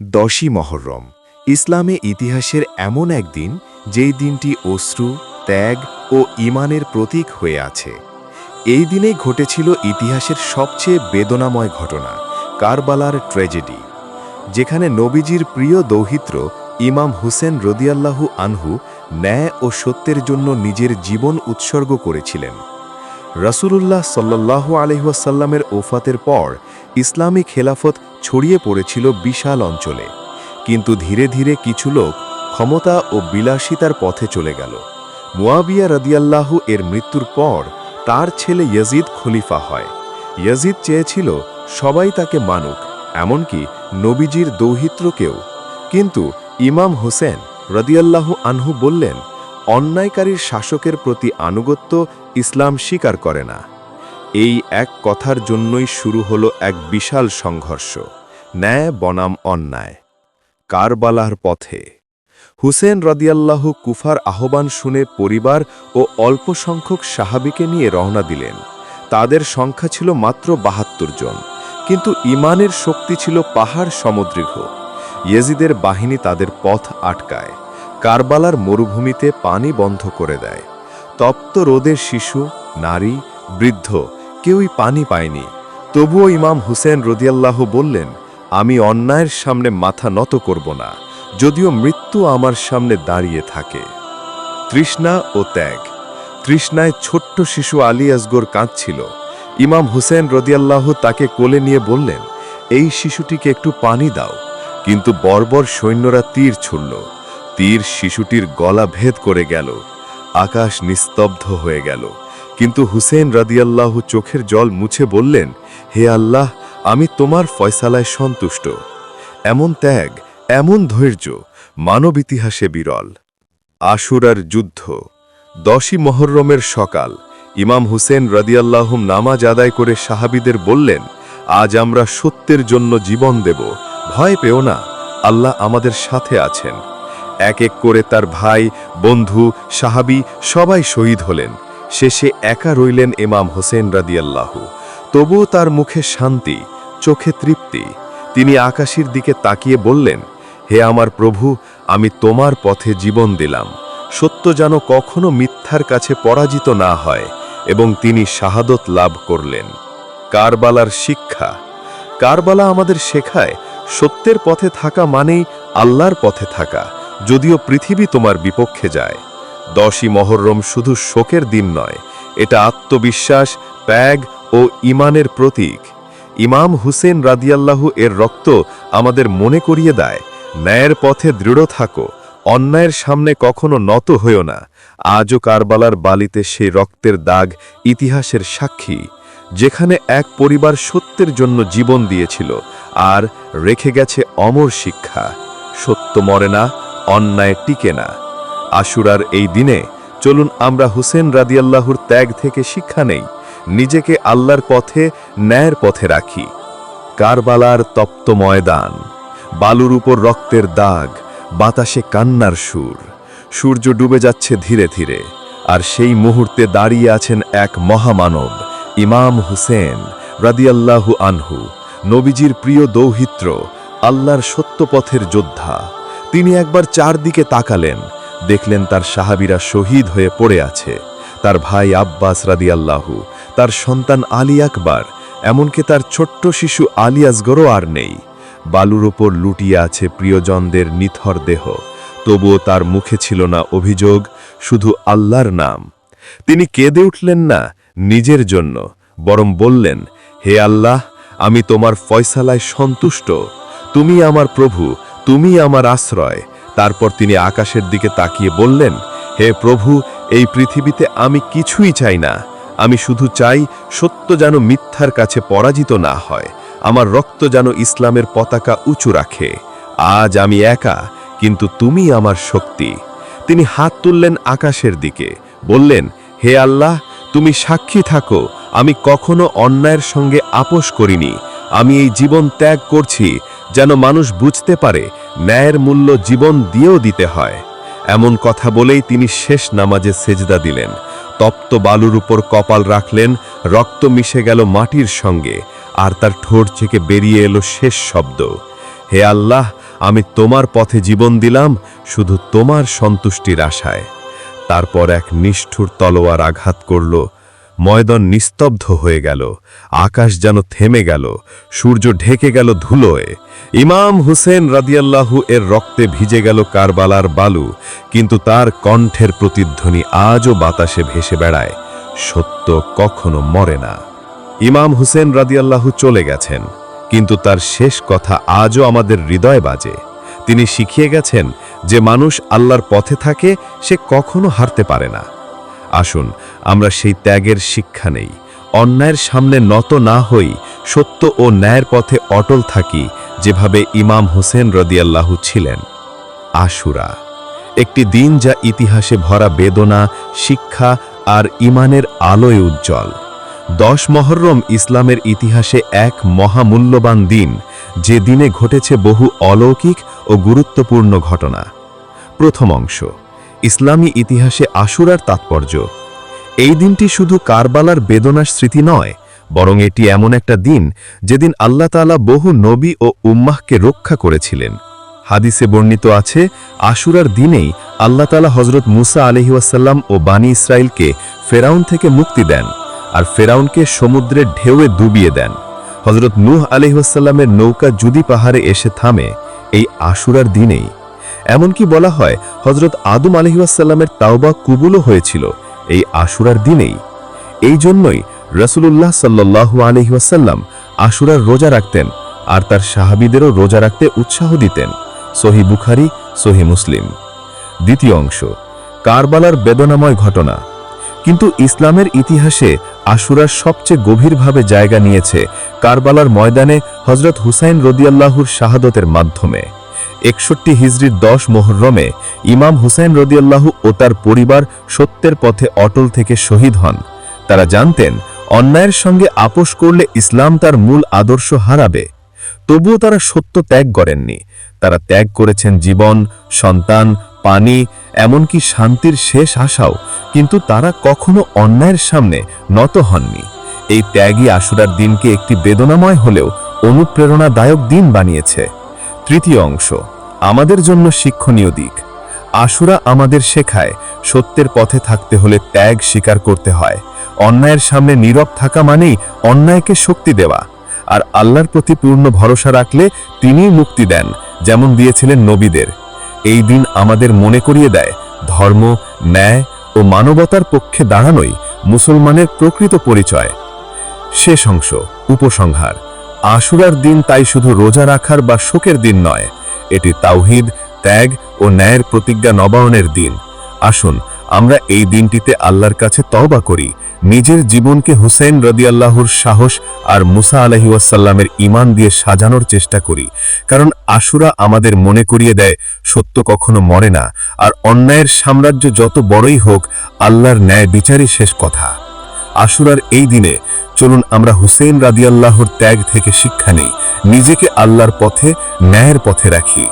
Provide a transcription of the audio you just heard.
দশই মহরম। ইসলামে ইতিহাসের এমন একদিন যেই দিনটি অশ্রু, ত্যাগ ও ইমানের প্রতীক হয়ে আছে। এই দিনেই ঘটেছিল ইতিহাসের সবচেয়ে বেদনাময় ঘটনা, কারবালার ট্র্যাজেডি, যেখানে নবীজির প্রিয় দৌহিত্র ইমাম হুসেন রদিয়াল্লাহু আনহু ন্যায় ও সত্যের জন্য নিজের জীবন উৎসর্গ করেছিলেন। রসুলুল্লাহ সাল্লাহ আলহাসাল্লামের ওফাতের পর ইসলামী খেলাফত ছড়িয়ে পড়েছিল বিশাল অঞ্চলে। কিন্তু ধীরে ধীরে কিছু লোক ক্ষমতা ও বিলাসিতার পথে চলে গেল। মুয়াবিয়া রদিয়াল্লাহু এর মৃত্যুর পর তার ছেলে ইয়াজিদ খলিফা হয়। ইয়াজিদ চেয়েছিল, সবাই তাকে মানুক, এমনকি নবীজির দৌহিত্রকেও। কিন্তু ইমাম হোসেন রদিয়াল্লাহু আনহু বললেন অন্যায়কারীর শাসকের প্রতি আনুগত্য ইসলাম স্বীকার করে না। এই এক কথার জন্যই শুরু হলো এক বিশাল সংঘর্ষ, ন্যায় বনাম অন্যায়। কারবালার পথে। হুসেন রদিয়াল্লাহু কুফার আহ্বান শুনে পরিবার ও অল্প সংখ্যক সাহাবিকে নিয়ে রওনা দিলেন। তাদের সংখ্যা ছিল মাত্র বাহাত্তর জন, কিন্তু ইমানের শক্তি ছিল পাহাড় সমুদ্রিঘ। ইয়েজিদের বাহিনী তাদের পথ আটকায়। কারবালার মরুভূমিতে পানি বন্ধ করে দেয়। তপ্ত রোদের শিশু, নারী, বৃদ্ধ কেউই পানি পায়নি। তবুও ইমাম হুসেন রদিয়াল্লাহ বললেন, আমি অন্যায়ের সামনে মাথা নত করব না, যদিও মৃত্যু আমার সামনে দাঁড়িয়ে থাকে। তৃষ্ণা ও ত্যাগ। তৃষ্ণায় ছোট্ট শিশু আলী আসগর কাঁদছিল। ইমাম হুসেন রদিয়াল্লাহ তাকে কোলে নিয়ে বললেন, এই শিশুটিকে একটু পানি দাও। কিন্তু বর্বর সৈন্যরা তীর ছুড়ল। তীর শিশুটির গলা ভেদ করে গেল। আকাশ নিস্তব্ধ হয়ে গেল। কিন্তু হুসেন রাদিয়াল্লাহ চোখের জল মুছে বললেন, হে আল্লাহ, আমি তোমার ফয়সালায় সন্তুষ্ট। এমন ত্যাগ, এমন ধৈর্য, মানব ইতিহাসে বিরল। আশুরার যুদ্ধ, দশই মহরমের সকাল। ইমাম হুসেন রাদিয়াল্লাহুম নামাজ আদায় করে সাহাবিদের বললেন, আজ আমরা সত্যের জন্য জীবন দেব। ভয় পেও না, আল্লাহ আমাদের সাথে আছেন। এক এক করে তার ভাই, বন্ধু, সাহাবি সবাই শহীদ হলেন। শেষে একা রইলেন ইমাম হোসেন রাদিয়াল্লাহু। তবুও তার মুখে শান্তি, চোখে তৃপ্তি। তিনি আকাশের দিকে তাকিয়ে বললেন, হে আমার প্রভু, আমি তোমার পথে জীবন দিলাম। সত্য যেন কখনো মিথ্যার কাছে পরাজিত না হয় এবং তিনি শাহাদত লাভ করলেন। কারবালার শিক্ষা। কারবালা আমাদের শেখায়, সত্যের পথে থাকা মানেই আল্লাহর পথে থাকা। যদিও পৃথিবী তোমার বিপক্ষে যায়। দশই মহরম শুধু শোকের দিন নয়, এটা আত্মবিশ্বাস, ত্যাগ ও ইমানের প্রতীক। ইমাম হুসেন রাদিয়াল্লাহু এর রক্ত আমাদের মনে করিয়ে দেয়, ন্যায়ের পথে দৃঢ় থাকো, অন্যায়ের সামনে কখনো নত হইও না। আজও কারবালার বালিতে সেই রক্তের দাগ ইতিহাসের সাক্ষী, যেখানে এক পরিবার সত্যের জন্য জীবন দিয়েছিল, আর রেখে গেছে অমর শিক্ষা। সত্য মরে না অন্যায় টিকে না। আশুরার এই দিনে চলুন আমরা হুসেন রাদিয়াল্লাহুর ত্যাগ থেকে শিক্ষা নেই, নিজেকে আল্লাহর পথে, ন্যায়ের পথে রাখি। কারবালার তপ্ত ময়দান, বালুর উপর রক্তের দাগ, বাতাসে কান্নার সুর। সূর্য ডুবে যাচ্ছে ধীরে ধীরে, আর সেই মুহূর্তে দাঁড়িয়ে আছেন এক মহামানব, ইমাম হুসেন রাদিয়াল্লাহু আনহু, নবীজির প্রিয় দৌহিত্র, আল্লাহর সত্যপথের যোদ্ধা। তিনি একবার চারদিকে তাকালেন, দেখলেন তার সাহাবিরা শহীদ হয়ে পড়ে আছে। তার ভাই আব্বাস রাদিয়াল্লাহু, তার সন্তান আলী আকবার, এমনকি তার ছোট্ট শিশু আলী আসগরও আর নেই। বালুর ওপর লুটিয়ে আছে প্রিয়জনদের নিথর দেহ, তবুও তার মুখে ছিল না অভিযোগ, শুধু আল্লাহর নাম। তিনি কেঁদে উঠলেন না নিজের জন্য, বরং বললেন, হে আল্লাহ, আমি তোমার ফয়সালায় সন্তুষ্ট। তুমি আমার প্রভু তুমি আমার আশ্রয়। তারপর তিনি আকাশের দিকে তাকিয়ে বললেন, হে প্রভু, এই পৃথিবীতে আমি কিছুই চাই না। আমি শুধু চাই সত্য যেন মিথ্যার কাছে পরাজিত না হয়। আমার রক্ত যেন ইসলামের পতাকা উঁচু রাখে। আজ আমি একা, কিন্তু তুমি আমার শক্তি। তিনি হাত তুললেন আকাশের দিকে, বললেন, হে আল্লাহ, তুমি সাক্ষী থাকো, আমি কখনো অন্যায়ের সঙ্গে আপোষ করিনি। আমি এই জীবন ত্যাগ করছি যেন মানুষ বুঝতে পারে ন্যায়ের মূল্য জীবন দিয়েও দিতে হয়। এমন কথা বলেই তিনি শেষ নামাজে সেজদা দিলেন। তপ্ত বালুর উপর কপাল রাখলেন, রক্ত মিশে গেল মাটির সঙ্গে, আর তার ঠোঁট থেকে বেরিয়ে এলো শেষ শব্দ। হে আল্লাহ, আমি তোমার পথে জীবন দিলাম, শুধু তোমার সন্তুষ্টির আশায়। তারপর এক নিষ্ঠুর তলোয়ার আঘাত করল ময়দান নিস্তব্ধ হয়ে গেল। আকাশ যেন থেমে গেল। সূর্য ঢেকে গেল ধুলোয়। ইমাম হুসেন রাদিয়াল্লাহু এর রক্তে ভিজে গেল কারবালার বালু, কিন্তু তার কণ্ঠের প্রতিধ্বনি আজও বাতাসে ভেসে বেড়ায়। সত্য কখনো মরে না। ইমাম হুসেন রাদিয়াল্লাহু চলে গেছেন, কিন্তু তার শেষ কথা আজও আমাদের হৃদয় বাজে। তিনি শিখিয়ে গেছেন যে মানুষ আল্লাহর পথে থাকে, সে কখনো হারতে পারে না। আসুন, আমরা সেই ত্যাগের শিক্ষা নেই। অন্যায়ের সামনে নত না হই, সত্য ও ন্যায়ের পথে অটল থাকি, যেভাবে ইমাম হোসেন রদিয়াল্লাহু ছিলেন। আশুরা, একটি দিন যা ইতিহাসে ভরা বেদনা, শিক্ষা আর ইমানের আলোয় উজ্জ্বল। দশ মহরম ইসলামের ইতিহাসে এক মহামূল্যবান দিন, যে দিনে ঘটেছে বহু অলৌকিক ও গুরুত্বপূর্ণ ঘটনা। প্রথম অংশ ইসলামী ইতিহাসে আশুরার তাৎপর্য। এই দিনটি শুধু কারবালার বেদনার স্মৃতি নয়, বরং এটি এমন একটা দিন যেদিন আল্লাহ তাআলা বহু নবী ও উম্মাহকে রক্ষা করেছিলেন। হাদিসে বর্ণিত আছে, আশুরার দিনেই আল্লাহ তাআলা হজরত মুসা আলহিউসাল্লাম ও বানী ইসরায়েলকে ফেরাউন থেকে মুক্তি দেন আর ফেরাউনকে সমুদ্রের ঢেউয়ে ডুবিয়ে দেন। হজরত নূহ আলহিউসাল্লামের নৌকা জুদি পাহাড়ে এসে থামে, এই আশুরার দিনেই। এমনকি বলা হয় হজরত আদম আলহিউসাল্লামের তাওবা কুবুলও হয়েছিল এই আশুরার দিনেই। এই জন্যই রসুলুল্লাহ সাল্লু আলহিউসাল্লাম আশুরার রোজা রাখতেন আর তার সাহাবিদেরও রোজা রাখতে উৎসাহ দিতেন। সহি বুখারি, সহি মুসলিম। দ্বিতীয় অংশ, কারবালার বেদনাময় ঘটনা। কিন্তু ইসলামের ইতিহাসে আশুরার সবচেয়ে গভীরভাবে জায়গা নিয়েছে কারবালার ময়দানে হজরত হুসাইন রদিয়াল্লাহুর শাহাদতের মাধ্যমে। একষট্টি হিজরির দশ মোহরমে ইমাম হুসাইন রদিয়াল্লাহু ও তার পরিবার সত্যের পথে অটল থেকে শহীদ হন। তারা জানতেন, অন্যায়ের সঙ্গে আপোষ করলে ইসলাম তার মূল আদর্শ হারাবে। তবুও তারা সত্য ত্যাগ করেননি। তারা ত্যাগ করেছেন জীবন, সন্তান, পানি, এমনকি শান্তির শেষ আশাও, কিন্তু তারা কখনো অন্যায়ের সামনে নত হননি। এই ত্যাগই আশুরার দিনকে একটি বেদনাময় হলেও অনুপ্রেরণাদায়ক দিন বানিয়েছে। তৃতীয় অংশ, আমাদের জন্য শিক্ষণীয় দিক। আশুরা আমাদের শেখায় সত্যের পথে থাকতে হলে ত্যাগ স্বীকার করতে হয়। অন্যায়ের সামনে নীরব থাকা মানেই অন্যায়কে শক্তি দেওয়া। আর আল্লাহর প্রতি পূর্ণ ভরসা রাখলে তিনিই মুক্তি দেন, যেমন দিয়েছিলেন নবীদের। এই দিন আমাদের মনে করিয়ে দেয়, ধর্ম, ন্যায় ও মানবতার পক্ষে দাঁড়ানোই মুসলমানের প্রকৃত পরিচয়। শেষ অংশ, উপসংহার। আশুরার দিন তাই শুধু রোজা রাখার বা শোকের দিন নয়, এটি তাওহিদ, ত্যাগ ও ন্যায়ের প্রতিজ্ঞা নবায়নের দিন। আসুন, আমরা এই দিনটিতে আল্লাহর কাছে তওবা করি, নিজের জীবনকে হুসেন রদিয়াল্লাহুর সাহস আর মুসা আলহিউসাল্লামের ইমান দিয়ে সাজানোর চেষ্টা করি, কারণ আশুরা আমাদের মনে করিয়ে দেয়, সত্য কখনো মরে না, আর অন্যায়ের সাম্রাজ্য যত বড়ই হোক, আল্লাহর ন্যায় বিচারই শেষ কথা। আশুরার এই দিনে চলুন আমরা হুসেন রাদিয়াল্লাহর ত্যাগ থেকে শিক্ষা নিই। নিজেকে আল্লাহর পথে, ন্যায়ের পথে রাখি।